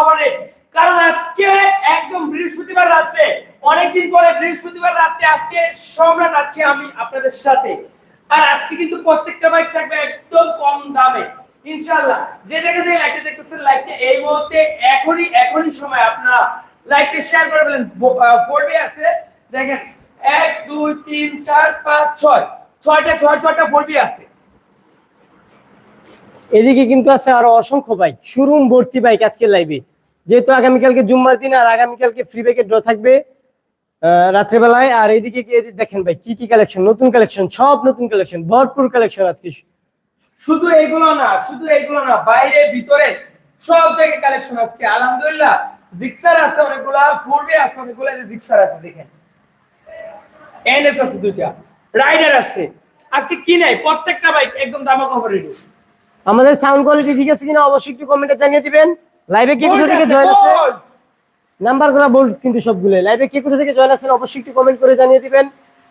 অফারে কারণ আজকে একদম বৃহস্পতিবার অনেকদিন পরে বৃহস্পতিবার আজকে সম্রাট আছি আমি আপনাদের সাথে। আর আজকে কিন্তু প্রত্যেকটা বাইক থাকবে একদম কম দামে। যে জায়গা থেকে দেখতেছেন এই মুহূর্তে এখনই এখনই সময় আপনারা লাইকটা শেয়ার করে ফেলেন। বোর্ডে আছে। দেখেন, এক, দুই, তিন, চার, পাঁচ, ছয়। ছয়টা ছয়, ছয়টা বোর্ডে আছে। এদিকে কিন্তু আছে আরও অসংখ্য বাইক শোরুম ভর্তি বাইক আজকে লাইভে যেহেতু আগামীকালকে জুম্মার দিন, আর আগামীকালকে ফ্রি বাইকের ড্র থাকবে রাত্রেবেলায়। আর এইদিকে এদিকে দেখেন ভাই, কি কি কালেকশন নতুন কালেকশন সব নতুন কালেকশন ভরপুর কালেকশন আজকে। শুধু এইগুলো না, শুধু এইগুলো না, বাইরে, ভিতরে, সব জায়গায় কালেকশন আজকে। আলহামদুলিল্লাহ জিক্সার আছে অনেকগুলা ফোরবে আছে অনেকগুলা যে জিক্সার আছে, দেখেন। এনএস আছে দুইটা রাইডার আছে। আজকে কি নাই? প্রত্যেকটা বাইক একদম দামা কভার রেডি আমাদের সাউন্ড কোয়ালিটি ঠিক আছে কিনা অবশ্যই একটু কমেন্টে জানিয়ে দিবেন। লাইভে কে কোথা থেকে জয়েন আছে? নাম্বারগুলা বল কিন্তু সবগুলো লাইভে কে কোথা থেকে জয়েন আছেন অবশ্যই একটু কমেন্ট করে জানিয়ে দিবেন।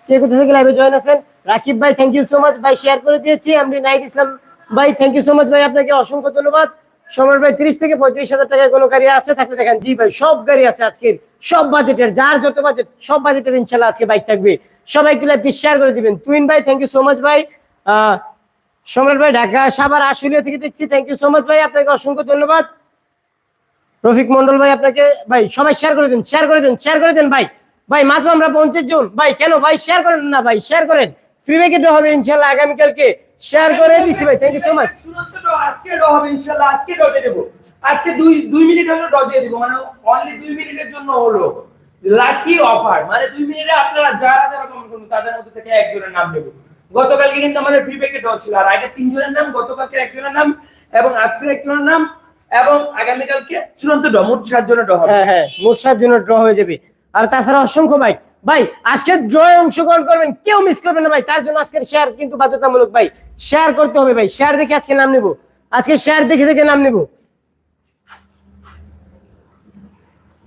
কে কোথা থেকে লাইভে জয়েন আছেন? রাকিব ভাই থ্যাংক ইউ সো মাচ ভাই শেয়ার করে দিয়েছি। আমি নাইট ইসলাম ভাই থ্যাংক ইউ সো মাচ ভাই আপনাকে অসংখ্য ধন্যবাদ। সমর ভাই তিরিশ থেকে পঁয়ত্রিশ হাজার টাকায় কোনো গাড়ি আছে? থাকলে দেখেন। জি ভাই সব গাড়ি আছে আজকের। সব বাজেটের যার যত বাজেট সব বাজেটের ইনশাল্লাহ আজকে বাইক থাকবে। সবাই একটু লাইভটি শেয়ার করে দিবেন। তুইন ভাই থ্যাংক ইউ সো মাচ ভাই। আহ, সম্রাট ভাই, ঢাকা সাভার আশুলিয়া থেকে দেখছি। থ্যাংক ইউ সো মাচ ভাই, আপনাকে অসংখ্য ধন্যবাদ। রফিক মন্ডল ভাই, আপনাকে ভাই, সবাই শেয়ার করে দেন শেয়ার করে দেন শেয়ার করে দেন ভাই। ভাই, মাত্র আমরা পঞ্চাশ জন। ভাই, কেন ভাই শেয়ার করেন না ভাই শেয়ার করেন। ফ্রি ব্যাকেট হবে ইনশাল্লাহ আগামীকালকে। শেয়ার করে দিছি ভাই থ্যাংক ইউ সো মাচ আজকে draw হবে ইনশাআল্লাহ আজকে draw দিয়ে দেবো আজকে দুই দুই মিনিট হলো draw দিয়ে দেবো মানে অনলি দুই মিনিটের জন্য হলো। লাকি অফার মানে দুই মিনিটে আপনারা যারা যারা কমেন্ট করুন তাদের মধ্যে থেকে একজনের নাম নেব। গতকালকে কিন্তু আমাদের ফ্রি প্যাকেট ড্র ছিল। আর আগে তিনজনের নাম গতকালকে একজনের নাম এবং আজকের একজনের নাম এবং আগামীকালকে চূড়ান্ত ড্র মোট সাতজনের ড্র হবে। হ্যাঁ হ্যাঁ মোট সাত জন্য ড্র হয়ে যাবে। আর তাছাড়া অসংখ্য ভাই ভাই আজকে ড্রয়ে অংশগ্রহণ করবেন কেউ মিস করবেন না ভাই। তার জন্য আজকের শেয়ার কিন্তু বাধ্যতামূলক ভাই। শেয়ার করতে হবে ভাই শেয়ার দেখে আজকে নাম নেব। আজকে শেয়ার দেখে দেখে নাম নেব।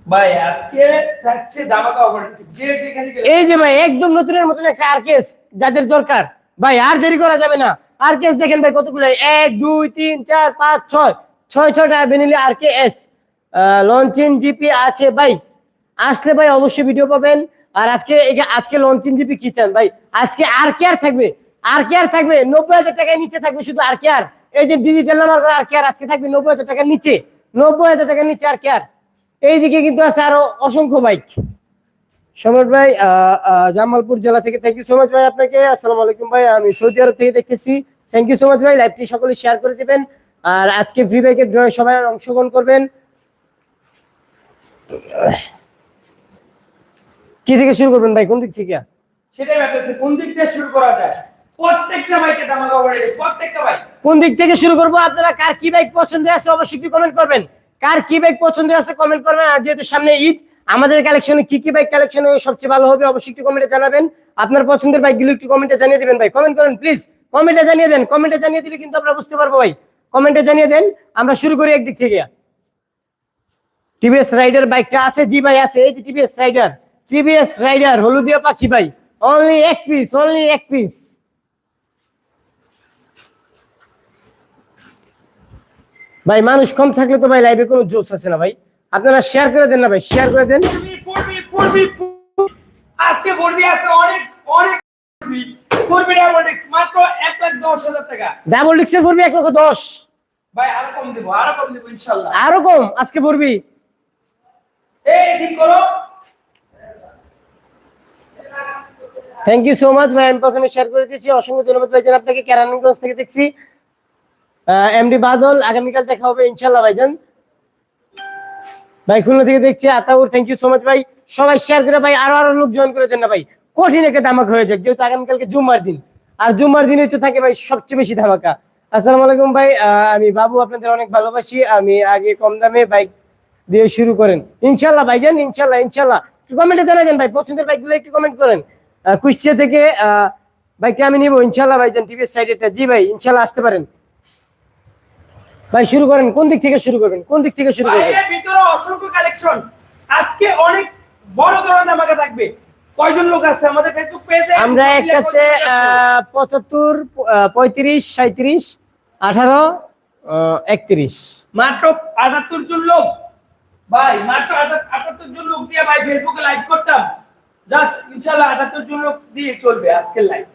ভাই আজকে থাকছে অফার যে যেখানে এই যে ভাই একদম নতুনের মতন একটা আরকেস যাদের দরকার। ভাই, আর দেরি করা যাবে না। আরকেস দেখেন ভাই কতগুলো? এক, দুই, তিন, চার, পাঁচ, ছয়। ছয়, ছয়টা Benelli R K S Loncin GP আছে ভাই। আসলে ভাই অবশ্যই ভিডিও পাবেন। আর আজকে আজকে লঞ্চিন জিপি কি চান ভাই? আজকে আর কে আর থাকবে। আর কে আর থাকবে, নব্বই হাজার টাকায় নিচে থাকবে শুধু আর কে আর এই যে ডিজিটাল নাম্বার আর কে আর আজকে থাকবে নব্বই হাজার টাকার নিচে। নব্বই হাজার টাকার নিচে আর কে আর এইদিকে কিন্তু আছে আরও অসংখ্য বাইক সম্রাট ভাই জামালপুর জেলা থেকে থ্যাংক ইউ সো মাচ ভাই আপনাকে। আসসালামু আলাইকুম ভাই আমি সৌদি আরব থেকে দেখতেছি। থ্যাংক ইউ সো মাচ ভাই লাইভটি সকলে শেয়ার করে দিবেন। আর আজকে ফ্রি বাইকের ড্রয়ে সবাই অংশগ্রহণ করবেন। কি থেকে শুরু করবেন ভাই কোন দিক থেকে? সেটাই কোন দিক থেকে শুরু করা যায়? প্রত্যেকটা বাইকে প্রত্যেকটা বাইক কোন দিক থেকে শুরু করব? আপনারা কার কি বাইক পছন্দ আছে অবশ্যই কমেন্ট করবেন। কার কি বাইক পছন্দ আছে কমেন্ট করবেন। আর যেহেতু সামনে ঈদ আমাদের কালেকশনে কি কি বাইক কালেকশন সবচেয়ে ভালো হবে অবশ্যই একটু কমেন্টে জানাবেন। আপনার পছন্দের বাইকগুলো একটু কমেন্টে জানিয়ে দিবেন ভাই। কমেন্ট করেন প্লিজ কমেন্টে জানিয়ে দেন। কমেন্টে জানিয়ে দিলে কিন্তু আমরা বুঝতে পারব ভাই। কমেন্টে জানিয়ে দেন। আমরা শুরু করি একদিক থেকে। টিভিএস রাইডার বাইকটা আছে, জি ভাই আছে। এই যে টিভিএস রাইডার টিভিএস রাইডার হলুদিয়া পাখি ভাই। অনলি এক পিস অনলি এক পিস ভাই, মানুষ কম থাকলে তো ভাই লাইভে কোনো জোশ আছে না ভাই। আপনারা শেয়ার করে দেন না ভাই শেয়ার করে দেন। আজকে ফোরবি আছে অনেক অনেক ফোরবি ডাবল ডিস্ক মাত্র এক লাখ দশ হাজার টাকা। ডাবল ডিক্সের পড়বি এক লক্ষ দশ। ভাই আরও কম দেবো আরও কম দেবো ইনশাল্লাহ। আরও কম আজকে পড়বি এই ঠিক করো। থ্যাংক ইউ সো মাচ ভাই আমি প্রথমে শেয়ার করে দিয়েছি। অসংখ্য ধন্যবাদ ভাইজান আপনাকে কেরানীগঞ্জ থেকে দেখছি। এমডি বাদল আগামীকাল দেখা হবে ইনশাল্লাহ ভাইজান। ভাই, খুলনা থেকে দেখছি Ataur thank you so much ভাই। সবাই শেয়ার করে ভাই, আরও আরও লোক জয়েন করে দেন না ভাই। কঠিন একটা ধামাকা হয়ে যাক, যেহেতু আগামীকালকে জুম্মার দিন। আর জুম্মার দিনে তো থাকে ভাই সবচেয়ে বেশি ধামাকা। আসসালামু আলাইকুম ভাই আমি বাবু, আপনাদের অনেক ভালোবাসি। আমি আগে কম দামে বাইক দিয়ে শুরু করেন। ইনশাল্লাহ ভাইজান ইনশাল্লাহ ইনশাল্লাহ একটু কমেন্টে জানাবেন ভাই, পছন্দের বাইকগুলো একটু কমেন্ট করেন। কুষ্টিয়া থেকে বাইকটা আমি নিবো ইনশাল্লাহ ভাইজান টিভির সাইডেটা জি ভাই ইনশাল্লাহ আসতে পারেন। ভাই শুরু করেন। কোন দিক থেকে শুরু করবেন? কোন দিক থেকে শুরু করবেন? ভিতরে অসংখ্য কালেকশন আজকে অনেক বড় ধরনের ধামাকা থাকবে। কয়জন লোক আছে? আমাদের ফেসবুক পেজে আমরা একটাতে আহ, পঁচাত্তর আহ, পঁয়ত্রিশ সাঁত্রিশ আঠারো আহ, একত্রিশ। মাত্র আটাত্তর জন লোক। ভাই মাত্র আটাত্তর জন লোক দিয়ে ভাই ফেসবুকে লাইভ করতাম। জাস্ট ইনশাল্লাহ আটাত্তর জন লোক দিয়ে চলবে আজকের লাইভ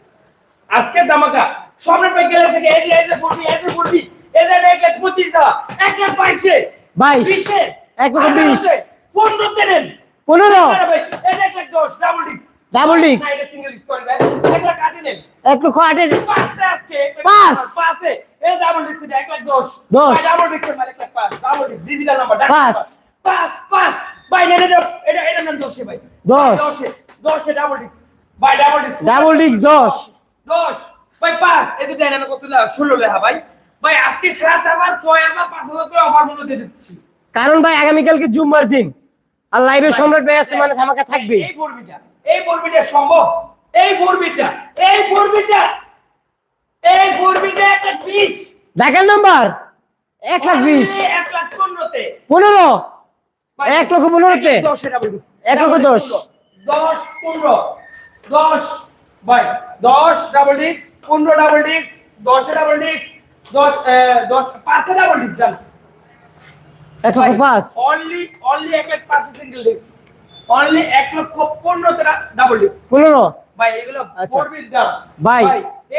আজকে ধামাকা। সম্রাট ভাই গেলে থেকে এই যে এই যে পড়বি এই যে পড়বি এই যে এক লাখ পঁচিশ টাকা এক লাখ বাইশে। বাইশ এক লক্ষ বিশ। পনেরো দেন পনেরো। এক লাখ দশ ডাবল ডিস্ক ডাবল ডিস্ক এক লাখ আটে নেন। এক লক্ষ আজকে পাঁচ। পাঁচে। এই ডাবল ডিস্ক এক লাখ দশ দশ। ডাবল ডিস্ক মানে এক লাখ পাঁচ। ডাবল ডিস্ক ডিজিটাল নাম্বার পাঁচ। পাঁচ পাঁচ। ভাই এটা এটা এটা দশে ভাই। দশ। দশে দশে ডাবল ডিস্ক ভাই ডাবল ডিস্ক ডাবল ডিস্ক দশ। দশ। ভাই পাঁচ। এতে দেয় না কত ষোলো লেখা ভাই। ভাই আজকে সাত হাজার ছয় হাজার পাঁচ হাজার করে অফার মূল্য দিয়ে দিচ্ছি। কারণ ভাই আগামীকালকে জুম্মার দিন আর লাইভে সম্রাট ভাই আছে মানে ধামাকা থাকবে। এই ফোরবিটা এই ফোরবিটা সম্ভব? এই ফোরবিটা এই ফোরবিটা এই ফোরবিটা একটা বিশ। ঢাকার নাম্বার। এক লাখ বিশ। এক লাখ পনেরোতে। পনেরো? এক লক্ষ পনেরোতে? এক লক্ষ দশ। দশ পনেরো। দশ ভাই দশ ডাবল ডিস্ক পনেরো ডাবল ডিস্ক দশে ডাবল ডিস্ক দশ দশ পাঁচে ডাবল ডিস্ক জান। এক লক্ষ পাঁচ। অনলি অনলি এক লাখ পাঁচে সিঙ্গেল ডিস্ক অনলি এক লক্ষ ডাবল পনেরো? ভাই এগুলো আচ্ছা। ফোরবির দাম ভাই।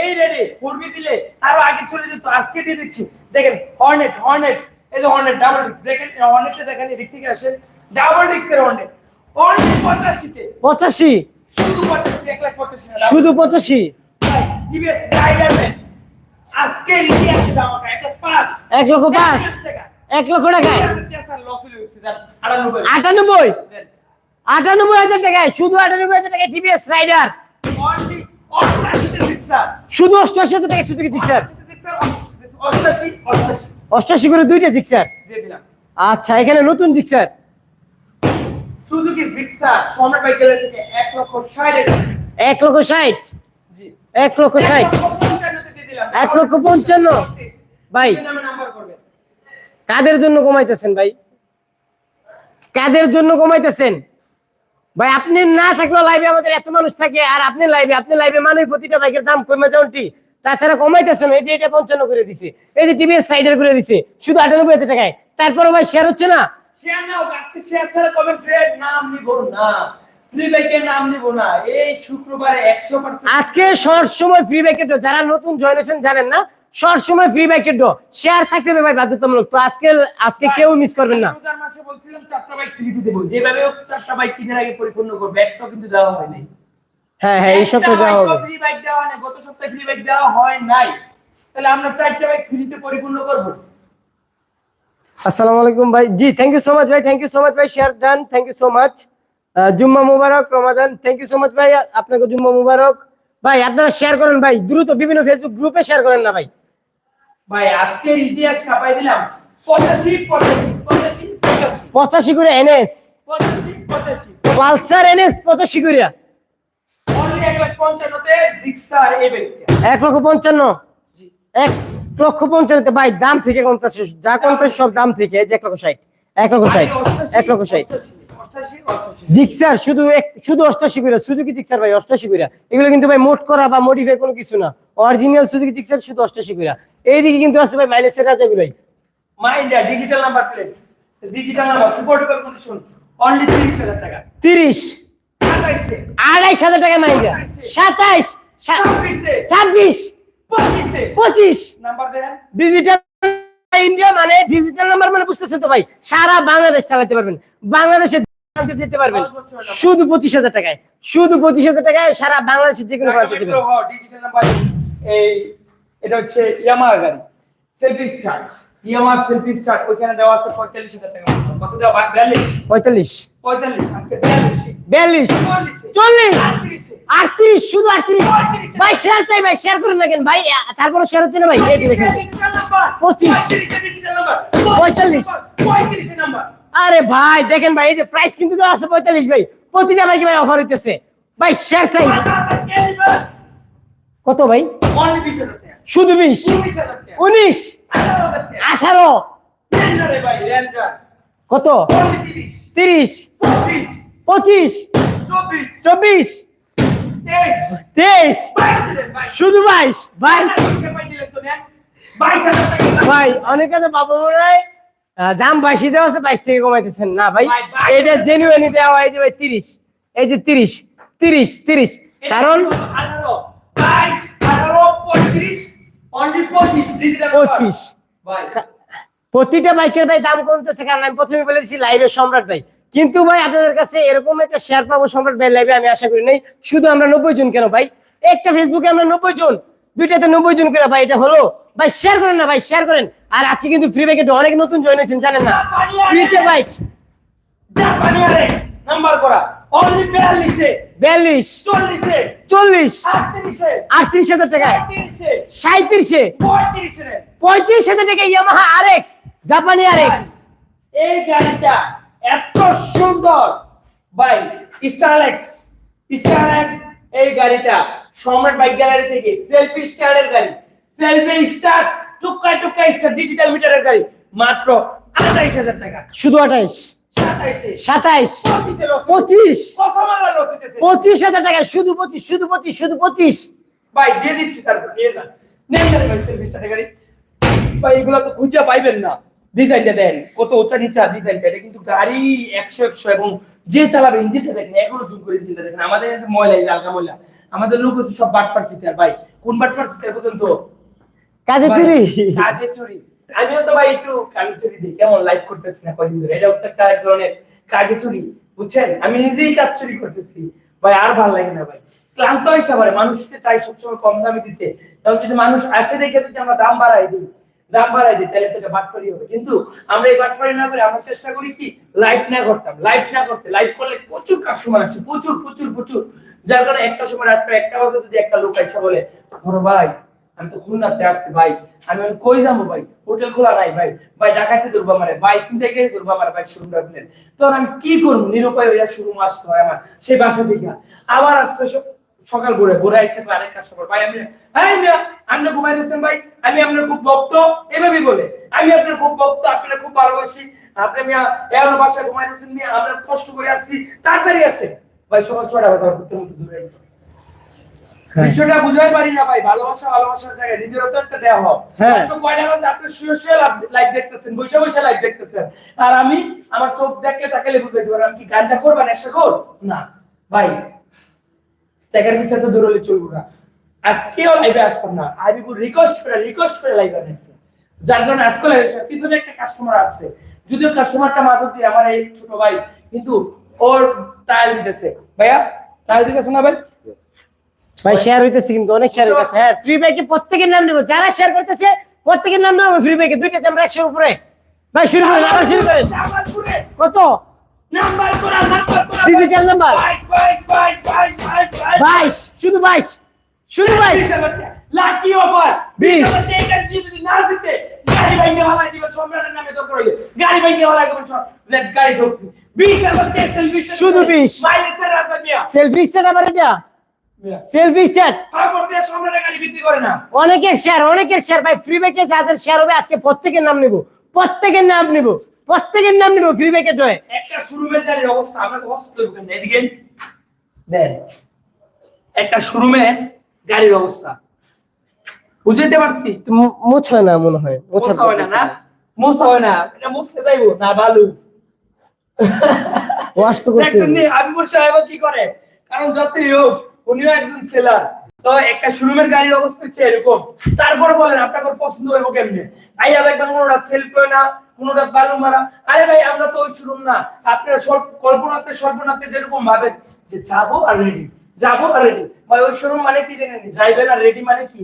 এই রেডি ফোরবি দিলে আরও আগে চলে যেত আজকে দিয়ে দিচ্ছি। দেখেন হর্নেট হর্নেট এই যে হর্নেট ডাবল ডিস্ক দেখেন হর্নেটটা দেখেন এদিক থেকে আসেন। ডাবল ডিস্কের হর্নেট অনলি পঁচাশিতে। পঁচাশি। শুধু পঁচাশি এক লাখ পঁচাশি শুধু পঁচাশি। টিভিএস রাইডারম্যান আজকে রিজি আছে দাম এক লাখ পাঁচ। এক লক্ষ পাঁচ। এক টাকা। লক্ষ টাকায় জান আটানব্বই। আটানব্বই? হাজার টাকায় শুধু আটানব্বই হাজার টাকায় টিভিএস রাইডার শুধু অষ্টআশি হাজার টাকায় সুজুকি জিক্সার অষ্টআশি করে দুইটা জিক্সার আচ্ছা এখানে নতুন জিক্সার সুজুকি জিক্সার সম্রাট বাইকের থেকে এক লক্ষ ষাট এক লক্ষ ষাট? এক লক্ষ ষাট? এক লক্ষ পঞ্চান্ন। ভাই। কাদের জন্য কমাইতেছেন ভাই? কাদের জন্য কমাইতেছেন? ভাই, আপনি না থাকলেও লাইভে আমাদের এত মানুষ থাকে, আর আপনি লাইভে আপনি লাইভে মানে প্রতিটা বাইকের দাম কমে যাওয়াটি তাছাড়া কমাইতেছেন, এই যে এটা পঞ্চান্ন করে দিছে, এই যে টিভিএস সাইডার করে দিছে, শুধু আটানব্বই হাজার টাকায়। তারপরে ভাই শেয়ার হচ্ছে না? শেয়ার নাও শেয়ার ছাড়া কমেন্ট নাম নিব না। ফ্রি বাইকের নাম নিব না। এই শুক্রবারে একশো পার্সেন্ট আজকে শর্ট সময় ফ্রি যারা নতুন জয়েন হয়েছেন জানেন না শর্ট সময় ফ্রি ব্যাকেট শেয়ার থাকতে হবে ভাই বাধ্যতামূলক। তো আজকে আজকে কেউ মিস করবেন না। রোজার মাসে বলছিলাম চারটা বাইক ফ্রিতে দেবো যেভাবে হোক চারটা বাইক কিনার আগে পরিপূর্ণ করবে। একটা কিন্তু দেওয়া হয় নাই। হ্যাঁ হ্যাঁ এই সপ্তাহে দেওয়া হবে। ফ্রি বাইক দেওয়া হয় না গত সপ্তাহে ফ্রি বাইক দেওয়া হয় নাই। তাহলে আমরা চারটা বাইক ফ্রিতে পরিপূর্ণ করব। আসসালামু আলাইকুম ভাই। জি থ্যাংক ইউ সো মাচ ভাই থ্যাংক ইউ সো মাচ ভাই। Share done thank you so much Jumma Mubarak Ramadan. Thank you so much ভাই আপনাকে জুম্মা মুবারক। ভাই আপনারা শেয়ার করেন ভাই। দ্রুত বিভিন্ন ফেসবুক গ্রুপে শেয়ার করেন না ভাই। ভাই আজকের ইতিহাস কাপাই দিলাম। পঁচাশি পঁচাশি পঁচাশি করে এনএস। পালসার এনএস পঁচাশি করে। এক লক্ষ পঞ্চান্ন? জি। এক লক্ষ পঞ্চান্নতে ভাই দাম থেকে কমতেছে যা কমতেছে সব দাম থেকে এই যে এক লক্ষ ষাট। এক লক্ষ ষাট এক লক্ষ ষাট। জিক্সার শুধু শুধু অষ্টাশি করে সুজুকি জিক্সার ভাই অষ্টাশি করে। এগুলো কিন্তু ভাই মোট করা বা মডিফাই কোনো কিছু না। অরিজিনাল সুজুকি জিক্সার শুধু অষ্টাশি করে। এইদিকে কিন্তু আছে ভাই মাইলেজের গুলোই মাইন্ডা digital number plate digital number super duper condition only তিরিশ হাজার টাকা। তিরিশ। আঠাইশে। আড়াইশ হাজার টাকা মাইজা সাতাইশ। ছাব্বিশে। ছাব্বিশ। পঁচিশে। পঁচিশ। নাম্বার দেন। ডিজিটাল ইন্ডিয়া মানে ডিজিটাল নাম্বার মানে বুঝতেছেন তো ভাই সারা বাংলাদেশ চালাতে পারবেন। বাংলাদেশে পারবেন। শুধু পঁচিশ হাজার টাকায়। শুধু পঁচিশ হাজার টাকায় সারা বাংলাদেশের যে কোনো এই এটা হচ্ছে ইয়ামাহা গাড়ি। Selfie start Yamaha selfie start ওইখানে দেওয়া আছে পঁয়তাল্লিশ হাজার টাকা কত দেওয়া? বিয়াল্লিশ? পঁয়তাল্লিশ। পঁয়তাল্লিশ বিয়াল্লিশ। চল্লিশ। আটত্রিশে। শুধু আটত্রিশ। ভাই শেয়ার চাই ভাই শেয়ার করুন না কেন ভাই তারপরে শেয়ার হচ্ছে না ভাই? পঁচিশ। পঁয়তাল্লিশ। পঁয়ত্রিশে নাম্বার আরে ভাই দেখেন ভাই এই যে প্রাইস কিন্তু দেওয়া আছে পঁয়তাল্লিশ ভাই। প্রতিটা বাইকে ভাই অফার হইতেছে। ভাই শেয়ার চাই কত ভাই? শুধু বিশ? উনিশ? আঠারো ভাই কত? তিরিশ। পঁচিশ। চব্বিশ। তেইশ। শুধু বাইশ? ভাই। বাইশ ভাই অনেক কাছে বাবু আহ, দাম বাইশে দেওয়া আছে বাইশ থেকে কমাইতেছেন। না ভাই ভাই, 22 এটা জেনুইনি দেওয়া এই যে ভাই তিরিশ এই যে তিরিশ তিরিশ তিরিশ। কারণ পঁচিশ প্রতিটা বাইকের ভাই দাম কমতেছে কারণ আমি প্রথমে বলেছি লাইভে সম্রাট ভাই। কিন্তু ভাই আপনাদের কাছে এরকম একটা শেয়ার পাবো সম্রাট ভাই লাইভে আমি আশা করি নাই। শুধু আমরা নব্বই জন কেন ভাই? একটা ফেসবুকে আমরা নব্বই জন দুইটাতে নব্বই জন করে ভাই এটা হলো ভাই শেয়ার করেন না ভাই শেয়ার করেন। আর আজকে কিন্তু ফ্রি বাইকে অনেক নতুন জয়েন হয়েছেন জানেন না? ফ্রিতে বাইক জাপানি আরে নাম্বার করা। অনলি বিয়াল্লিশে। বিয়াল্লিশ চল্লিশে। চল্লিশ আটত্রিশে। আটত্রিশ হাজার টাকায় পঁয়ত্রিশে সাঁত্রিশে। পঁয়ত্রিশে। পঁয়ত্রিশ হাজার টাকা ইয়ামাহা আর এক্স জাপানি আর এক্স এই গাড়িটা এত সুন্দর। ভাই স্টারলেক্স স্টারলেক্স এই গাড়িটা সম্রাট বাইক গ্যালারি থেকে সেলফি স্টারের গাড়ি। সেলফি টুকা টুকা ডিজিটাল মিটারের গাড়ি। মাত্র আঠাইশ হাজার টাকা। শুধু আঠাইশ? সাতাইশে। পঁচিশে হাজার টাকা। শুধু পঁচিশ শুধু পঁচিশ শুধু পঁচিশ? ভাই দিয়ে দিচ্ছি তারপর নিয়ে যান নিয়ে যান ভাই সেলফি স্টারের গাড়ি। ভাই এগুলো তো খুঁজে পাইবেন না। ডিজাইনটা দেন কত উঁচা নিচা ডিজাইনটা। এটা কিন্তু গাড়ি একশো একশো এবং যে চালাবে ইঞ্জিনটা দেখেন এখনও জুম করে ইঞ্জিনটা দেখেন। আমাদের ময়লা লালকা ময়লা। আমাদের লোক হচ্ছে সব বাটপার সিটার। ভাই কোন বাটপার সিটার পর্যন্ত কাজে চুরি। কাজে চুরি। আমিও তো ভাই একটু কাজে চুরি দিই কেমন লাইভ করতেছি না কদিন ধরে। এটা একটা এক ধরনের কাজে চুরি বুঝছেন? আমি নিজেই কাজ চুরি করতেছি। ভাই আর ভালো লাগে না ভাই। ক্লান্ত হয়েছে আমার মানুষকে চাই সবসময় কম দামে দিতে। তখন যদি মানুষ আসে দেখে যদি আমরা দাম বাড়াই দিই দাম বাড়াই দিই তাহলে এটা বাটপারি হবে। কিন্তু আমরা এই বাটপারি না করে আমরা চেষ্টা করি কি লাইভ না করতাম লাইভ না করতে। লাইভ করলে প্রচুর কাস্টমার আসে প্রচুর প্রচুর প্রচুর। যার কারণে একটা সময় রাত্রে একটা বাজে যদি একটা লোক আইসা বলে বড় ভাই আমি তো খুলনাতে আসছি ভাই। আমি কই যাব ভাই? হোটেল খোলা নাই ভাই। ভাই, ডাকাতে ধরবো আমার। ভাই কিনতে গিয়ে ধরবো আমার? ভাই শুরু রাখলেন তখন আমি কি করব? নিরুপায় হইয়া শুরু আসতে হয় আমার সেই বাসা থেকে আবার আসতে সকাল ভোরে ইচ্ছা করে আরেক কাস্টমার ভাই, আমি হ্যাঁ মিয়া, আপনি ঘুমাই দিচ্ছেন ভাই? আমি আপনার খুব ভক্ত। এভাবেই বলে, আমি আপনার খুব ভক্ত, আপনার খুব ভালোবাসি। আপনি মিয়া এখন বাসায় ঘুমাই দিচ্ছেন মিয়া, আমরা কষ্ট করে আসছি। তাড়াতাড়ি আসে ভাই, সকাল ছটা বাজে দূরে। বিষয়টা বুঝাই পারি না ভাই ভালোবাসা ভালোবাসার জায়গায় নিজেরও তো একটা দেওয়া হোক হ্যাঁ। কয়টা বাজে আপনি শুয়ে শুয়ে লাইভ দেখতেছেন বসে বসে লাইভ দেখতেছেন। আর আমি আমার চোখ দেখলে তাকালে বুঝাই দিবেন আমি কি গাঞ্জা করবা নেশা কর না। ভাই টাকার পিছনে তো দৌড়লে চলবো না। আজকেও লাইভে আসতাম না। আমি রিকোয়েস্ট করে রিকোয়েস্ট করে লাইভে আসছে। যার কারণে আজকে লাইভে আসছে। পিছনে একটা কাস্টমার আসছে যদিও কাস্টমারটা মাদক দিয়ে আমার এই ছোট ভাই কিন্তু ওর টাইল দিতেছে। ভাইয়া টাইল দিতেছে না ভাই? ভাই শেয়ার হইতেছে কিন্তু অনেক শেয়ার হইতেছে। হ্যাঁ ফ্রি বাইকে প্রত্যেকের নাম নেব। যারা শেয়ার করতেছে প্রত্যেকের নাম নেব ফ্রি বাইকে দুইটাতে আমরা একশোর উপরে। ভাই শুরু করেন আবার শুরু করেন। কত? নাম্বার করা নাম্বার। বাইশ শুধু বাইশ। শুধু বাইশ। লাকি অফার বিশ। না জিতে গাড়ি ভাইঙ্গে ভালাই দিবেন সম্রাটের নামে তো পড়ে গাড়ি ভাইঙ্গে ভালাই দিবেন গাড়ি ঢুকছি। বিশ শুধু বিশ। সেলফি স্ট্যাট আবার এটা? সেলফি স্ট্যাট খবর গাড়ি বিক্রি করে না। অনেকের শেয়ার অনেকের শেয়ার ভাই ফ্রি বাইকে যাদের শেয়ার হবে আজকে প্রত্যেকের নাম নিব। প্রত্যেকের নাম নিব। প্রত্যেকের নাম নিব ফ্রি বাইকে ডয়ে একটা শোরুমের গাড়ির অবস্থা আমরা তো অবস্থা করব এদিকে দেন। একটা শোরুমে গাড়ির অবস্থা। বুঝতে পারছি? মোছ হয় না মনে হয় মোছা হয় না না? মোছা হয় না এটা মুছতে যাইবো না বালু। ওয়াশ তো করতে সাহেব কি করে? কারণ যতই হোক উনিও একজন সেলার তো একটা শোরুমের গাড়ির অবস্থা হচ্ছে এরকম। তারপর বলেন আপনাকে পছন্দ হইব কেমনে? আইয়া দেখবেন কোনোটা সেল করে না কোনোটা বালু মারা। আরে ভাই, আমরা তো ওই শোরুম না। আপনার কল্পনাতে স্বল্পনাতে যেরকম ভাবেন যে যাব আর রেডি যাব আর রেডি ভাই, ওই শোরুম মানে কি জানেন? ড্রাইভার আর রেডি মানে কি?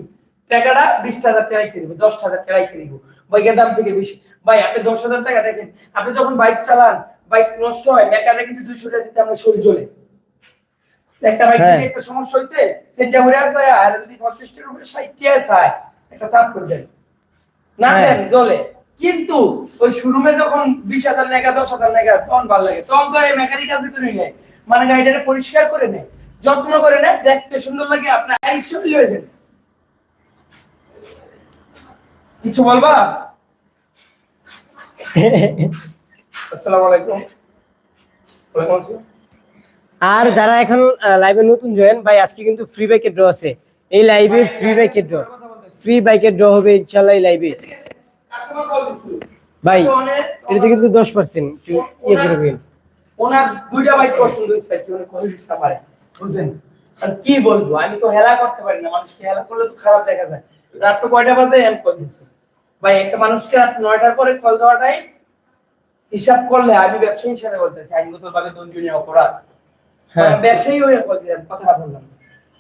টাকাটা বিশ হাজার টাকায় কিনবো, দশ হাজার টাকায় কিনবো। বাইকের দাম থেকে বেশি। ভাই, আপনি দশ হাজার টাকা দেখেন, আপনি যখন বাইক চালান বাইক নষ্ট হয় মেকারে কিন্তু দুইশো টাকা দিতে আমরা শরীর চলে একটা বাইক হ্যাঁ। একটা সমস্যা হয়েছে সেটা হয়ে আসে আর যদি পঞ্চাশটার উপরে ষাটটি আসে একটা তাপ করে দেয় না হ্যাঁ। দেন জলে কিন্তু ওই শোরুমে যখন বিশ হাজার টাকা দশ হাজার টাকা তখন ভালো লাগে। তখন তো এই মেকানিক কাজ করে নেয়। মানে গাড়িটাকে পরিষ্কার করে নেয় যত্ন করে নেয় দেখতে সুন্দর লাগে আপনার আইসল হয়েছেন কিছু বলবা? আসসালামু আলাইকুম। ওয়ালাইকুম আসসালাম। আর যারা এখন লাইভে নতুন জয়েন ভাই আজকে কিন্তু ফ্রি বাইকের ড্র আছে। এই লাইভে ফ্রি বাইকের ড্র ফ্রি বাইকের ড্র হবে ইনশাআল্লাহ এই লাইভে কল ভাই এটাতে কিন্তু দশ পার্সেন্ট ইয়ে করবেন ওনার দুইটা বাইক পছন্দ হয়েছে পারে বুঝছেন? আর কি বলব আমি তো হেলা করতে পারি না মানুষকে হেলা করলে তো খারাপ দেখা যায়। রাত তো কয়টা বাজে? হেল্প করে দিচ্ছে। ভাই একটা মানুষকে রাত নয়টার পরে কল দেওয়াটাই হিসাব করলে আমি ব্যবসায়ী হিসাবে বলতেছি আইনগত ভাবে দণ্ডনীয় অপরাধ। হ্যাঁ। হ্যাঁ ব্যবসায়ী হয়ে কল দিলাম কথাটা বললাম।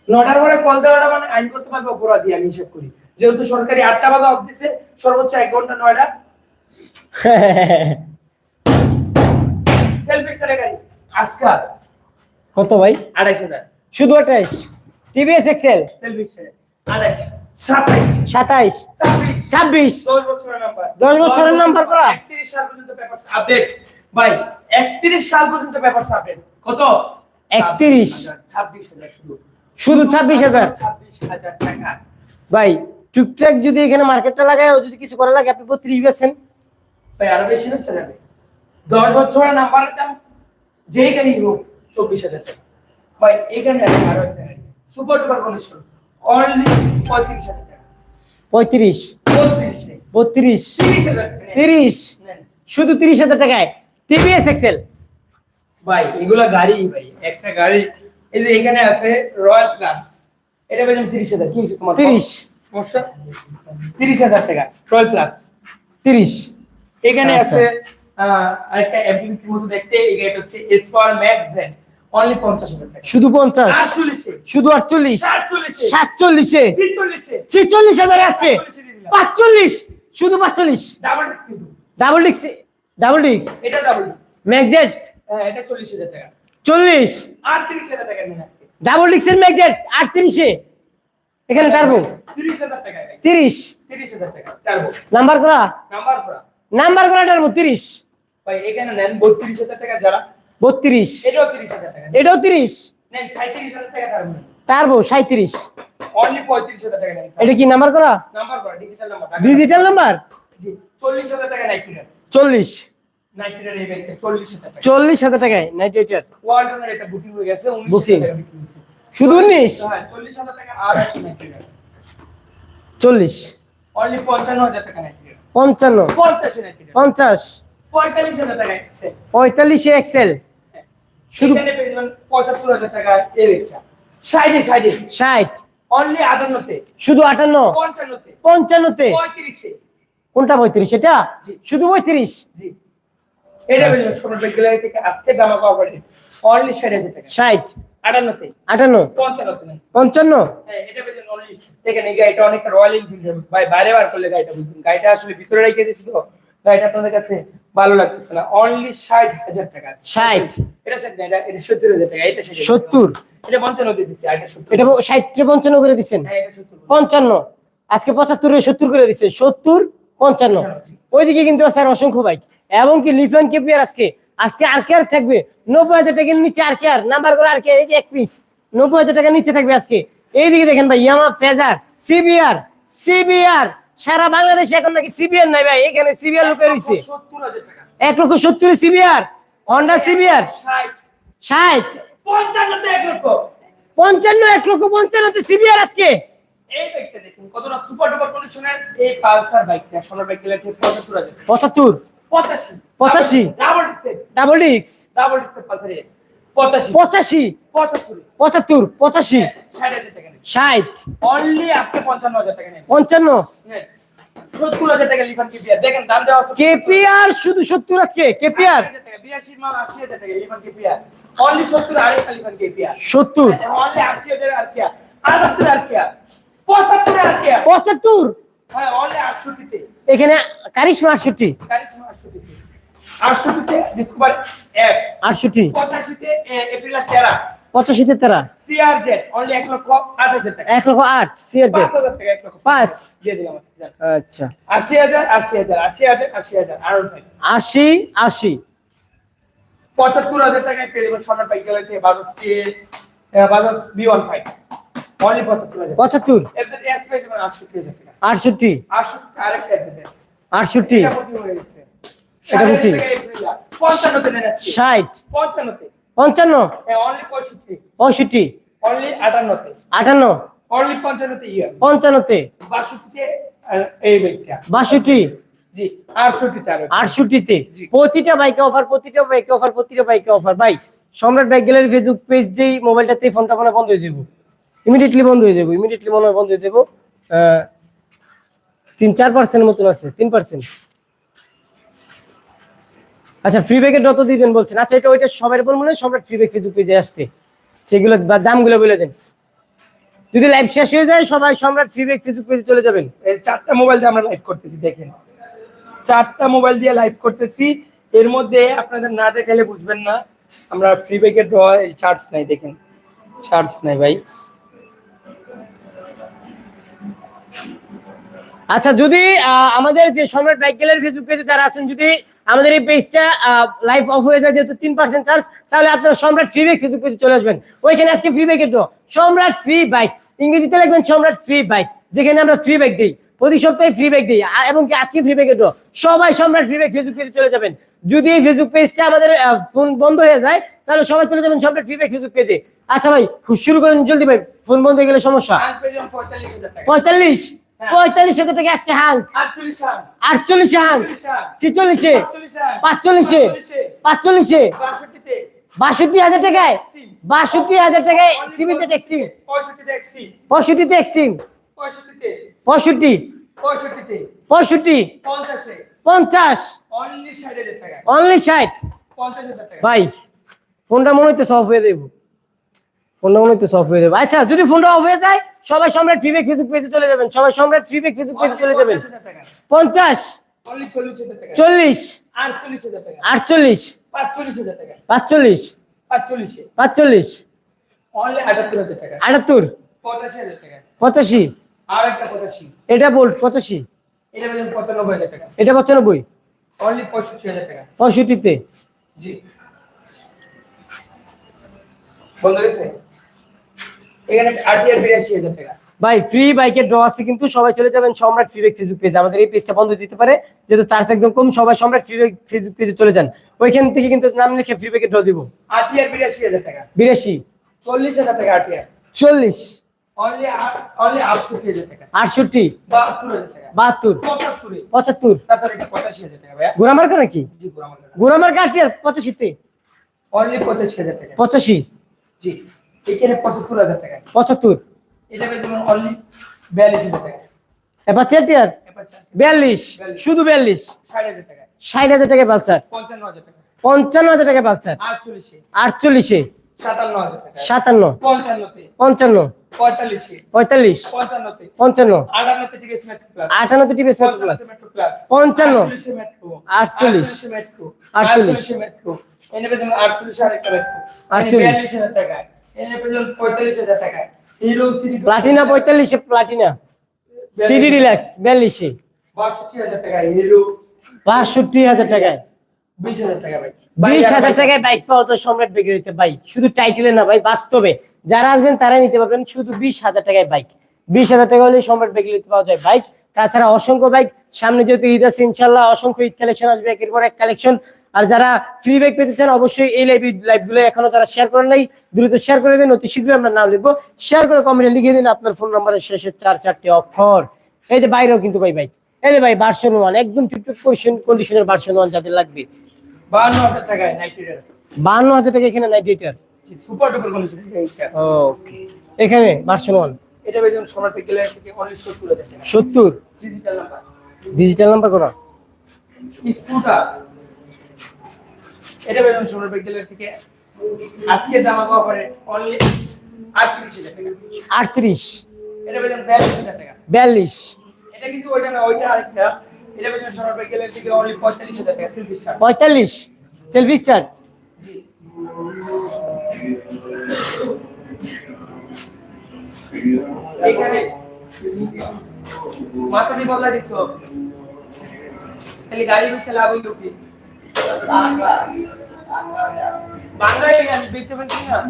নটার পরে কল দেওয়াটা মানে আইনগত ভাবে অপরাধী আমি হিসাব করি। যেহেতু সরকারি আটটা বাজে অফ দিছে সর্বোচ্চ এক ঘণ্টা নয়টা। আজকাল কত ভাই? আড়াইশ হাজার। শুধু আঠাইশ। টিভিএস এক্সেল আড়াইশ। সাতাইশ। ছাব্বিশ। দশ বছরের নাম্বার করা? একত্রিশ সাল পর্যন্ত পেপার আপডেট ভাই একত্রিশ সাল পর্যন্ত পেপার আপডেট কত? 31 ছাব্বিশ হাজার শুধু শুধু ছাব্বিশ হাজার। ভাই টুকটাক যদি এখানে মার্কেটটা লাগায় ও যদি কিছু করা লাগে আপনি বত্রিশ বেছেন ভাই আরও বেশি হচ্ছে যাবে দশ বছরের নাম্বারের দাম যেই গাড়ি হোক চব্বিশ হাজার ভাই এখানে আছে আরও একটা গাড়ি সুপার ডুপার কন্ডিশন অনলি পঁয়ত্রিশ হাজার টাকা। পঁয়ত্রিশ। বত্রিশ বত্রিশ। তিরিশ হাজার তিরিশ। শুধু তিরিশ হাজার টাকায়। টিভিএস এক্সেল ভাই এগুলা গাড়ি ভাই। একটা গাড়ি। এই যে এখানে আছে রয়্যাল প্লাস এটা বেতন তিরিশ হাজার। কি হয়েছে তোমার তিরিশ। সমস্যা তিরিশ হাজার টাকা। রয়্যাল প্লাস তিরিশ। এখানে আচ্ছা। আছে আহ, আরেকটা অ্যাপ্লিকেশন মতো দেখতে। এই গাড়িটা হচ্ছে S for Max Zen only পঞ্চাশ হাজার টাকা। শুধু পঞ্চাশ? আটচল্লিশে। শুধু আটচল্লিশ? সাতচল্লিশে। সাতচল্লিশে? ছিচল্লিশে। ছিচল্লিশ হাজার আজকে? সাতচল্লিশে দিয়ে দিলাম। পাঁচচল্লিশ? শুধু পাঁচচল্লিশ? ডাবল ডিস্ক কিন্তু ডাবল ডিক্স ডাবল ডিক্স এটা ডাবল ডিস্ক ম্যাগজেট এটা চল্লিশ টাকা। টাকা নিন ডাবল ডিক্সের ম্যাগজেট আটত্রিশে। এখানে টার্বো তিরিশ হাজার টাকা ভাই তিরিশ? তিরিশ হাজার টাকা টার্বো নাম্বার করা? নাম্বার করা। নাম্বার করা টার্বো তিরিশ। ভাই এখানে নেন বত্রিশ হাজার টাকা যারা। বত্রিশ। এটাও তিরিশ হাজার টাকা এটাও তিরিশ? নেন সাঁত্রিশ হাজার টাকা টার্বো টার্বো সাঁত্রিশ অনলি পঁয়ত্রিশ হাজার টাকা নেন। এটা কি নাম্বার করা? নাম্বার করা ডিজিটাল নাম্বার ডিজিটাল জি টাকা চল্লিশ হাজার টাকায় এইটার বুকিং হয়ে। শুধু উনিশ? হ্যাঁ চল্লিশ পঞ্চান্ন পঞ্চাশে পঁয়তাল্লিশ এক্সেল শুধু- পঁচাত্তর হাজার টাকা ষাট অনলি আটান্নতে। শুধু আটান্ন? পঞ্চান্নতে। পঞ্চান্নতে? কোনটা পঁয়ত্রিশ? এটা? শুধু পঁয়ত্রিশ? জি। এটা আচ্ছা। সোনার গ্যালারি থেকে আজকে দামা পাওয়া অনলি টাকা। হ্যাঁ, এটা পেয়েছেন only দেখেন এই গাড়িটা অনেকটা রয়্যাল এনফিল্ড ভাই বাইরে বার করলে গাড়িটা বুঝবেন। গাড়িটা আসলে ভিতরে রেখে দিয়েছিল গাড়িটা আপনাদের কাছে ভালো লাগতেছে না। অনলি ষাট হাজার টাকা 60 এটা ষাট এটা টাকা। এটা ষাট হাজার টাকা। সত্তর? এটা দিয়ে এটা করে দিচ্ছেন হ্যাঁ এটা সত্তর পঞ্চান্ন? আজকে পঁচাত্তরে সত্তর করে দিচ্ছে সত্তর পঞ্চান্ন? ওইদিকে কিন্তু স্যার অসংখ্য বাইক এবং কি লিফান কেপিয়ার আজকে? আজকে আর কে আর থাকবে? নব্বই হাজার টাকার নিচে আর কে আর? নাম্বার করে আর কে এই যে এক পিস নব্বই হাজার টাকার নিচে থাকবে আজকে। এইদিকে দেখেন ভাই ইয়ামা ফেজার সিবিআর সিবিআর সারা বাংলাদেশে এখন নাকি সিবিআর নাই ভাই এখানে সিবিআর লুকে রয়েছে। এক লক্ষ সত্তর সিবিআর হন্ডা সিবিআর ষাট। পঞ্চান্ন এক লক্ষ পঞ্চান্নতে সিবিআর আজকে। এই বাইকটা দেখুন কতটা সুপার ডুপার কন্ডিশনের এই পালসার বাইকটা সোনার বাইক পঁচাত্তর হাজার। পঁচাত্তর। পঁচাশি। পঁচাশি। ডাবল ডিক্স ডাবল এস পঁচাশি। পঁচাশি? পঁচাত্তর। পঁচাশি? ষাট অনলি আজকে পঞ্চান্ন হাজার টাকা পঞ্চান্ন? কেপিআর কেপিআর শুধু সত্তর আজকে কেপিআর সত্তর কিয়া পঁচাত্তর পঁচাত্তর? হ্যাঁ অনলি আটষট্টিতে। এখানে কারিশমা আটষট্টি। কারিশমা আটষট্টিতে আটষট্টিতে ডিসকভার এফ আটষট্টি। পঁচাশিতে এপ্রিল তেরা। পঁচাশিতে তেরা। সিআর জেড অনলি এক লক্ষ আট হাজার টাকা। এক লক্ষ আট সিআর পাঁচ। দিয়ে দিলাম আচ্ছা। আশি হাজার আশি হাজার আশি হাজার আশি হাজার আর আশি আশি। পঁচাত্তর হাজার টাকায় পেয়ে যাবেন সোনার বাইক গেলাতে বাজাজ কে বাজাজ বি ওয়ান ফাইভ পঁচাত্তর আটষট্টি আটষট্টি? এটা ষাট পঞ্চান্ন? পঁয়ষট্টি। আটান্ন? পঞ্চান্নতে বাষট্টি? আটষট্টিতে। প্রতিটা বাইকে অফার প্রতিটা বাইকে অফার প্রতিটা বাইকে অফার ভাই সম্রাট বাইক গ্যালারি ফেসবুক পেজ যেই মোবাইলটাতে ফোনটা মনে হয় বন্ধ হয়ে যাব ইমিডিয়েটলি বন্ধ হয়ে যাব ইমিডিয়েটলি মনে হয় বন্ধ হয়ে যাব। তিন, চার পার্সেন্ট মতন আছে, তিন পার্সেন্ট আচ্ছা ফ্রি ব্যাগের যত দিবেন বলছেন। আচ্ছা এটা ওইটা সবাই মনে হয়, সম্রাট ফ্রি ব্যাগ ফেসবুক পেজে আসতে সেগুলো বা দামগুলো বলে দেন। যদি লাইভ শেষ হয়ে যায়, সবাই সম্রাট ফ্রি ব্যাগ ফেসবুক পেজে চলে যাবেন। চারটা মোবাইল দিয়ে আমরা লাইভ করতেছি, দেখেন। চারটা মোবাইল দিয়ে লাইভ করতেছি। এর মধ্যে আপনাদের না দেখালে বুঝবেন না। আমরা ফ্রি ব্যাগের ড্র চার্জ নাই, দেখেন। চার্জ নাই ভাই। আচ্ছা যদি আমাদের যে সম্রাট বাইক গ্যালারি ফেসবুক পেজে যারা আছেন যদি আমাদের এই পেজটা লাইভ অফ হয়ে যায় যেহেতু তিন পার্সেন্ট চার্জ তাহলে আপনারা সম্রাট ফ্রি বাইক ফেসবুক পেজে চলে আসবেন। ওইখানে আজকে ফ্রি বাইকের ড্র সম্রাট ফ্রি বাইক ইংরেজিতে লিখবেন সম্রাট ফ্রি বাইক যেখানে আমরা ফ্রি বাইক দিই। প্রতি সপ্তাহে ফ্রি বাইক দিই। এবং কি আজকে ফ্রি বাইকের ড্র সবাই সম্রাট ফ্রি বাইক ফেসবুক পেজে চলে যাবেন। যদি এই ফেসবুক পেজটা আমাদের ফোন বন্ধ হয়ে যায় তাহলে সবাই চলে যাবেন সম্রাট ফ্রি বাইক ফেসবুক পেজে আচ্ছা ভাই শুরু করেন জলদি ভাই। ফোন বন্ধ হয়ে গেলে সমস্যা। পঁয়তাল্লিশ? পঁয়তাল্লিশ হ্যাঁ। পঁয়তাল্লিশ হাজার টাকা আজকে হাং আটচল্লিশে হাং চল্লিশ ছিচল্লিশে। পাঁচচল্লিশে পাঁচচল্লিশে। বাষট্টি হাজার টাকায়। বাষট্টি হাজার টাকায় সিমিতে এক্সট্রিম পঁয়ষট্টিতে এক্সট্রিম পঁয়ষট্টি। পঁয়ষট্টি। পঞ্চাশ। অনলি ষাট ভাই ফোনটা মনে হইতে অফ হয়ে দেবো ফোনটা মনে হইতে অফ হয়ে দেবো আচ্ছা যদি ফোনটা অফ হয়ে যায় সবাই সম্রাট ফ্রিবেক ফেসবুক পেজে চলে যাবেন সবাই সম্রাট ফ্রিবেক ফেসবুক পেজে চলে যাবেন। পঞ্চাশ চল্লিশ আটচল্লিশ পাঁচচল্লিশ পাঁচচল্লিশ আটাত্তর পঁচাশি এটা বল পঁচাশি। এটা পঁচানব্বই পঁয়ষট্টিতে। জি। বন্ধ গেছে এখানে আরটিআর টাকা। ভাই ফ্রি বাইকের ড্র আছে কিন্তু সবাই চলে যাবেন সম্রাট ফ্রি বাইক ফেসবুক পেজ আমাদের এই পেজটা বন্ধ যেতে পারে যেহেতু চার্জ একদম কম সবাই সম্রাট ফ্রি বাইক ফেসবুক পেজে চলে যান। ওইখান থেকে কিন্তু নাম লিখে ফ্রি বাইকের ড্র দিব। আরটিআর বিরাশি হাজার টাকা। আরটিআর অনলি টাকা নাকি? অনলি টাকা। পঁচাশি। জি। এখানে পঁচাত্তর হাজার টাকা। পঁচাত্তর? এটা পেয়ে যাবেন অনলি বিয়াল্লিশ হাজার টাকা। এবার চেটিয়ার এবার চার- বিয়াল্লিশ? শুধু বিয়াল্লিশ? ষাট হাজার টাকা। ষাট হাজার টাকা পালসার। পঞ্চান্ন হাজার টাকা। পঞ্চান্ন হাজার টাকা পালসার। আটচল্লিশে। আটচল্লিশে? সাতান্ন হাজার টাকা। সাতান্ন। পঞ্চান্নতে। পঞ্চান্ন। পঁয়তাল্লিশে। পঁয়তাল্লিশ? পঞ্চান্নতে। পঞ্চান্ন। আটান্নতে টিভিএস মেট্রো প্লাস আটান্নতে টিভিএস মেট্রো প্লাস পঞ্চান্নতে মেট্রো প্লাস পঞ্চান্ন। আটচল্লিশে মেট্রো। আটচল্লিশ। আটচল্লিশে মেট্রো। আটচল্লিশ। আটচল্লিশে মেট্রো। এনে পেয়ে যাবেন আটচল্লিশে আরেকটা মেট্রো। আটচল্লিশ। বিয়াল্লিশ হাজার টাকা। টাকা। হিরো প্লাটিনা পঁয়তাল্লিশে প্লাটিনা। সিডি রিল্যাক্স বিয়াল্লিশে বাষট্টি হাজার টাকা হিরো বাষট্টি হাজার টাকায়। বিশ হাজার টাকায় বাইক পাওয়া তো সম্রাট বেকারিতে ভাই শুধু টাইটেলে না ভাই বাস্তবে। যারা আসবেন তারাই নিতে পারবেন শুধু বিশ হাজার টাকায় বাইক বিশ হাজার টাকা হলে সম্রাট বেকারিতে পাওয়া যায় বাইক তাছাড়া অসংখ্য বাইক সামনে যেহেতু ঈদ আছে ইনশাল্লাহ অসংখ্য ঈদ কালেকশন আসবে। একের পর এক কালেকশন আর যারা ফ্রি বাইক পেতে চান অবশ্যই এই লাইভ লাইভগুলো এখনও যারা শেয়ার করেন নাই। দ্রুত শেয়ার করে দিন অতি শীঘ্রই আমরা নাম লিখব। শেয়ার করে কমেন্টে লিখে দিন আপনার ফোন নাম্বারের শেষে চার চারটি অক্ষর। এই যে বাইরেও কিন্তু ভাই বাইক এই যে ভাই ভার্সন ওয়ান একদম ঠিকঠাক কন্ডিশনের ভার্সন ওয়ান যাদের লাগবে। বাহান্ন হাজার টাকায় নাইট হাজার টাকা এখানে নাই ডেটার সুপার ডুপার কন্ডিশন ওকে এখানে ভার্সন ওয়ান এটা সোনার পিকেলের থেকে অনলি সত্তর হাজার টাকা। সত্তর? ডিজিটাল নাম্বার ডিজিটাল নাম্বার করা স্কুটার এটা যাবেন সোনার পিকেলের থেকে। আজকে দামাকা অফারে অনলি আটত্রিশ হাজার টাকা। আটত্রিশ। এটা পেয়ে বিয়াল্লিশ হাজার টাকা। বিয়াল্লিশ। এটা কিন্তু ওইটা না ওইটা আরেকটা। এটা পেয়ে সোনার পিকেলের থেকে অনলি পঁয়তাল্লিশ হাজার টাকা স্টার পঁয়তাল্লিশ। সেলফি স্টার্ট জি। এখানে মাথা দিয়ে বদলা দিছো। খালি গাড়ি বেচে লাভ হইল কি?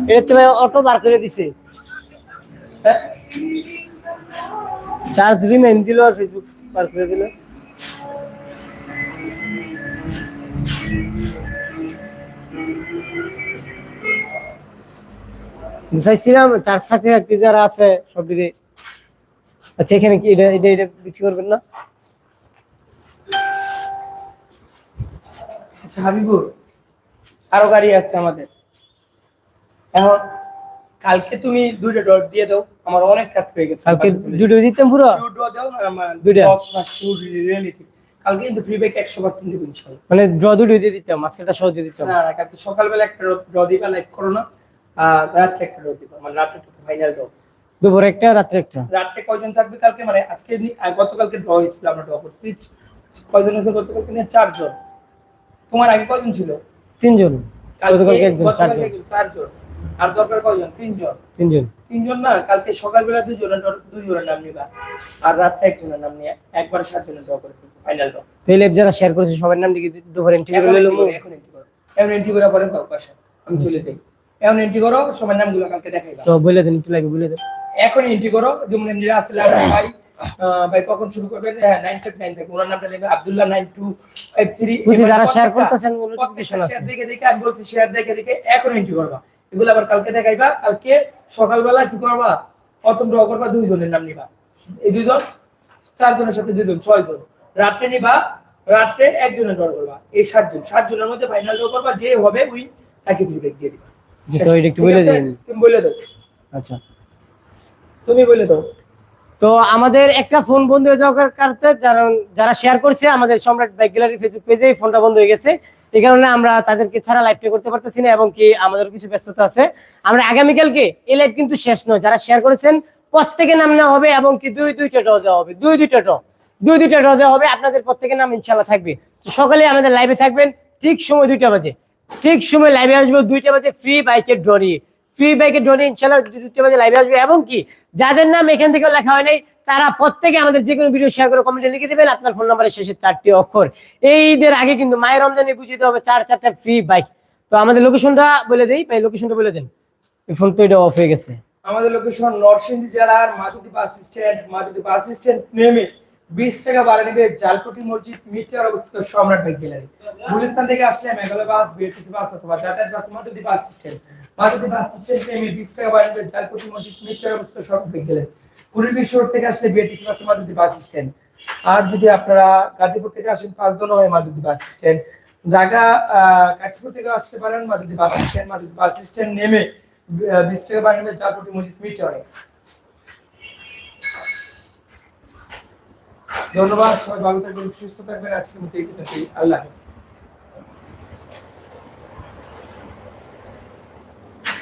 এটা তো অটো বার করে দিছে। হ্যাঁ? চার্জ রিমেন দিল আর ফেসবুক বার করে দিল। চাইছিলাম চার্জ থাকতে থাকতে যারা আছে সব দিকে আচ্ছা এখানে কি এটা এটা এটা বিক্রি করবেন না? আচ্ছা হাবিবুর। আরও গাড়ি আছে আমাদের। এখন কালকে তুমি দুইটা ডট দিয়ে দাও আমার অনেক কাজ হয়ে গেছে। কালকে দুটো দিতাম পুরো? draw দাও আমার দুইটা? কালকে কিন্তু ফ্রি ব্যাক দেবো মানে ড্র দুটো দিয়ে দিতাম মাঝখানটা সহ দিয়ে দিতাম। না না কালকে সকালবেলা একটা ড্র দিবা লাইক করো না। আর রাত্রে একটা ড্র দিবা মানে রাত্রে ফাইনাল ড্র দুপুর একটা রাত্রে একটা? রাত্রে কয়জন থাকবে কালকে? মানে আজকে গতকালকে ড্র হয়েছিল আমরা ড্র করছি। কয়জন আছে গতকালকে? নিয়ে চারজন। তোমার আগে কয়জন ছিল? তিনজন। গতকালকে একজন চারজন। চারজন। আর দরকার কয়জন? তিনজন। তিনজন। তিনজন না কালকে সকালবেলা দুজনের দুজনের নাম নিবা। আর রাত্রে একজনের নাম নিয়ে একবার সাতজনের ড্র করে ফাইনাল ড্র তো এই লাইভ যারা শেয়ার করেছে সবার নাম লিখে দুপুর এন্ট্রি করে লইলো এখন এন্ট্রি করো। এখন এন্ট্রি করার পরে যাও বাসা আমি চলে যাই। এখন এন্ট্রি করো সবার নামগুলো কালকে দেখাইবা। তো বলে দেন একটু লাইভে বলে দেন। এখন এন্ট্রি করো যেমন এমনি আসলে ভাই ভাই কখন শুরু করবেন হ্যাঁ nine five nine five owner নামটা লিখবে Abdullah nine two five three যারা share করতেছেন, শেয়ার দেখে দেখে আমি বলছি শেয়ার দেখে দেখে এখন এন্ট্রি করবা। এগুলো আবার কালকে দেখাইবা কালকে সকালবেলা কি করবা? প্রথম ড্র করবা দুইজনের নাম নিবা। এই দুইজন চারজনের সাথে দুইজন ছয়জন। রাত্রে নিবা রাত্রে একজনের ড্র করবা এই সাতজন। সাতজনের মধ্যে ফাইনাল ড্র করবা যে হবে উই তাকে ফিডব্যাক দিয়ে দিবা। তো এটা একটু বলে দিন। তুমি বলে দাও। আচ্ছা। তুমি বলে দাও। তো আমাদের একটা ফোন বন্ধ হয়ে যাওয়ার কারণে যারা যারা শেয়ার করছে, আমাদের সম্রাট বাইক গ্যালারি ফেসবুক পেজে ফোনটা বন্ধ হয়ে গেছে। এই কারণে আমরা তাদেরকে ছাড়া লাইভটা করতে পারতেছি না এবং কি আমাদের কিছু ব্যস্ততা আছে। আমরা আগামীকালকে এই লাইভ কিন্তু শেষ নয়। যারা শেয়ার করেছেন, প্রত্যেকের নাম নেওয়া হবে এবং কি দুই দুইটা ড্র দেওয়া হবে। দুই দুইটা ড্র দুই দুইটা ড্র দেওয়া হবে। আপনাদের প্রত্যেকের নাম ইনশাল্লাহ থাকবে। সকালে আমাদের লাইভে থাকবেন। ঠিক সময় দুইটা বাজে। ঠিক সময় লাইভে আসব। দুইটা বাজে ফ্রি বাইকের ড্র ফ্রি বাইকের ড্র ইনশাল্লাহ দুইটা বাজে লাইভে আসবে এবং কি যাদের নাম এখান থেকে লেখা হয় নাই, তারা প্রত্যেকে আমাদের যে কোনো ভিডিও শেয়ার করে কমেন্টে লিখে দেবেন। আপনার ফোন নাম্বারের শেষে চারটি অক্ষর। এই ঈদের আগে কিন্তু মায়ের রমজানে বুঝিয়ে হবে চার চারটা ফ্রি বাইক তো আমাদের লোকেশনটা বলে দেই, ভাই লোকেশনটা বলে দেন। ফোন তো এটা অফ হয়ে গেছে। আমাদের লোকেশন নরসিংদী জেলার মাধুদী বাস স্ট্যান্ড মাধুদী বাস স্ট্যান্ড নেমে বিশ টাকা ভাড়া নেবে জালকুটি মসজিদ মিটার অবস্থিত সম্রাট বাইক গ্যালারি। গুলিস্তান থেকে আসলে মেঘালয় বাস বিএটিসি বাস অথবা যাতায়াত bus Madhudi bus stand bus stand bike gallery Kuril road থেকে আসলে বাস স্ট্যান্ড। আর যদি আপনারা গাজীপুর থেকে আসেন হয় বাস স্ট্যান্ড। ঢাকা থেকে আসতে পারেন মাধুদী বাস স্ট্যান্ড বাস স্ট্যান্ড নেমে বিশ টাকা নেবে জালকুটি মসজিদ মিটারে ধন্যবাদ, সবাই ভালো থাকবেন, সুস্থ থাকবেন, আজকের মতো এই। আল্লাহ হাফেজ।